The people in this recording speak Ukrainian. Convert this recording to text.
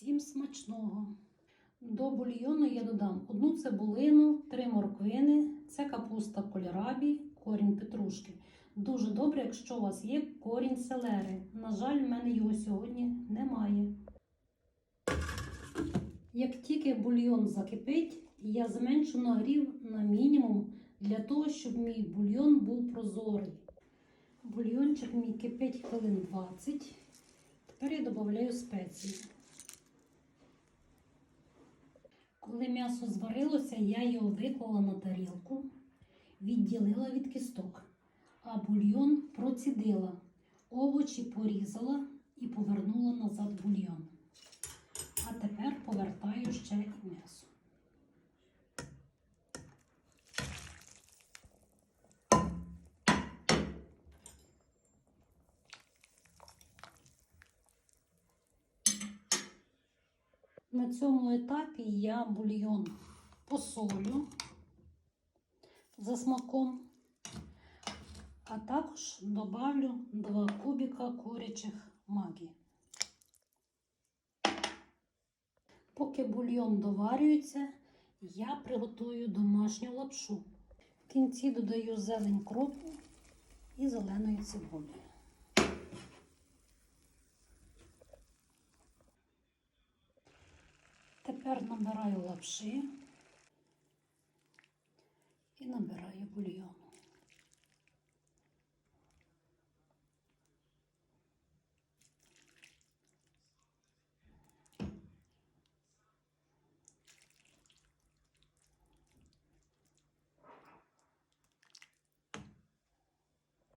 Всім смачного! До бульйону я додам одну цибулину, три морквини, це капуста кольорабі, корінь петрушки. Дуже добре, якщо у вас є корінь селери. На жаль, в мене його сьогодні немає. Як тільки бульйон закипить, я зменшу нагрів на мінімум для того, щоб мій бульйон був прозорий. Бульйончик мій кипить хвилин 20. Тепер я додаю спеції. Коли м'ясо зварилося, я його виклала на тарілку, відділила від кісток, а бульйон процідила, овочі порізала і повернула назад бульйон. А тепер повертаю ще і м'ясо. На цьому етапі я бульйон посолю за смаком, а також добавлю 2 кубика курячих магі. Поки бульйон доварюється, я приготую домашню лапшу. В кінці додаю зелень кропу і зеленої цибулі. Тепер набираю лапши і набираю бульйон.